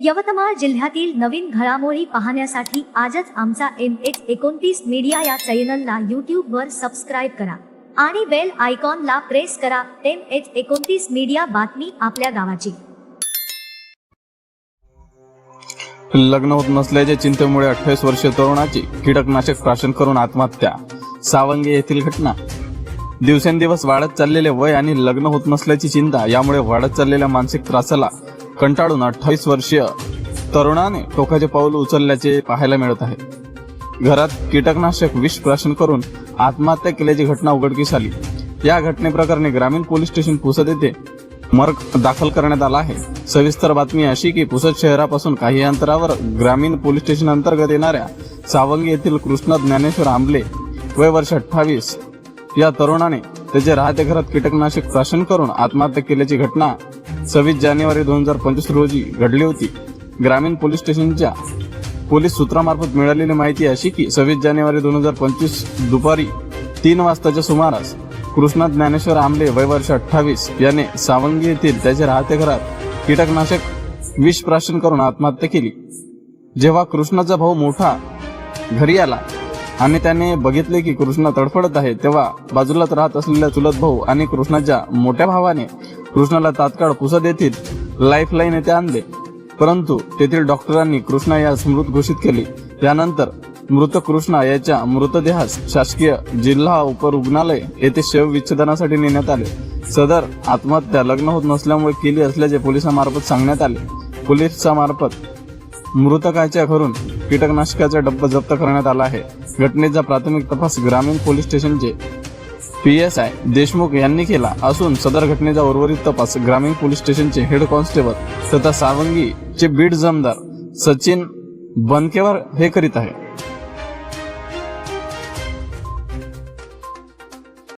यवतमाळ जिल्ह्यातील नवीन घडामोडी पाहण्यासाठी आजच आमचा एम एच एकोणतीस मीडिया या चॅनलला यूट्यूब वर सबस्क्राईब करा आणि बेल आयकॉनला प्रेस करा. एम एच एकोणतीस मीडिया बातमी आपल्या गावाची. लग्न होत नसल्याच्या चिंतेमुळे अठ्ठावीस वर्षीय तरुणाची कीटकनाशक प्राशन करून आत्महत्या. सावंगी येथील घटना. दिवसेंदिवस वाढत चाललेले वय आणि लग्न होत नसल्याची चिंता यामुळे वाढत चाललेल्या मानसिक त्रासाला कंटाळून अठ्ठावीस वर्षीय तरुणाने टोकाचे पाऊल उचलल्याचे पाहायला मिळत आहे. घरात कीटकनाशक विष प्राशन करून आत्महत्या केल्याची घटना उघडकीस आली. या घटनेप्रकरणी ग्रामीण पोलीस स्टेशन पुसद येथे मर्ग दाखल करण्यात आला आहे. सविस्तर बातमी अशी की पुसद शहरापासून काही अंतरावर ग्रामीण पोलीस स्टेशन अंतर्गत येणाऱ्या सावंगी येथील कृष्णा ज्ञानेश्वर आंबले वय वर्ष अठ्ठावीस. या तरुणाने त्याचे राहते घरात कीटकनाशक प्राशन करून आत्महत्या केल्याची घटना सव्वीस जानेवारी दोन हजार पंचवीस रोजी घडली होती. ग्रामीण पोलीस स्टेशनच्या पोलीस सूत्रामार्फत मिळालेली माहिती अशी की सव्वीस जानेवारी दोन हजार पंचवीस दुपारी तीन वाजताच्या सुमारास कृष्णा ज्ञानेश्वर आंबले वय वर्ष अठ्ठावीस याने सावंगी येथील त्याच्या राहते घरात कीटकनाशक विष प्राशन करून आत्महत्या केली. जेव्हा कृष्णाचा भाऊ मोठा घरी आला आणि त्याने बघितले की कृष्णा तडफडत आहे तेव्हा बाजूलाच राहत असलेल्या चुलत भाऊ आणि कृष्णाच्या मोठ्या भावाने कृष्णाला तात्काळ पुसद येथील लाईफ लाईन येथे आणले. परंतु तेथील डॉक्टरांनी कृष्णा यास मृत घोषित केले. त्यानंतर मृत कृष्णा याच्या मृतदेहास शासकीय जिल्हा उपरुग्णालय येथे शव विच्छेदनासाठी नेण्यात आले. सदर आत्महत्या लग्न होत नसल्यामुळे केली असल्याचे पोलिसांमार्फत सांगण्यात आले. पोलिसांमार्फत मृतकाच्या घरून कीटकनाशकाचा डब्बा जप्त करण्यात आला आहे. घटनेचा प्राथमिक तपास ग्रामीण पोलीस स्टेशनचे पी एस आय देशमुख यांनी केला असून सदर घटनेचा उर्वरित तपास ग्रामीण पोलीस स्टेशनचे हेड कॉन्स्टेबल तथा सावंगीचे बीड जमदार सचिन बनकेवर हे करीत आहे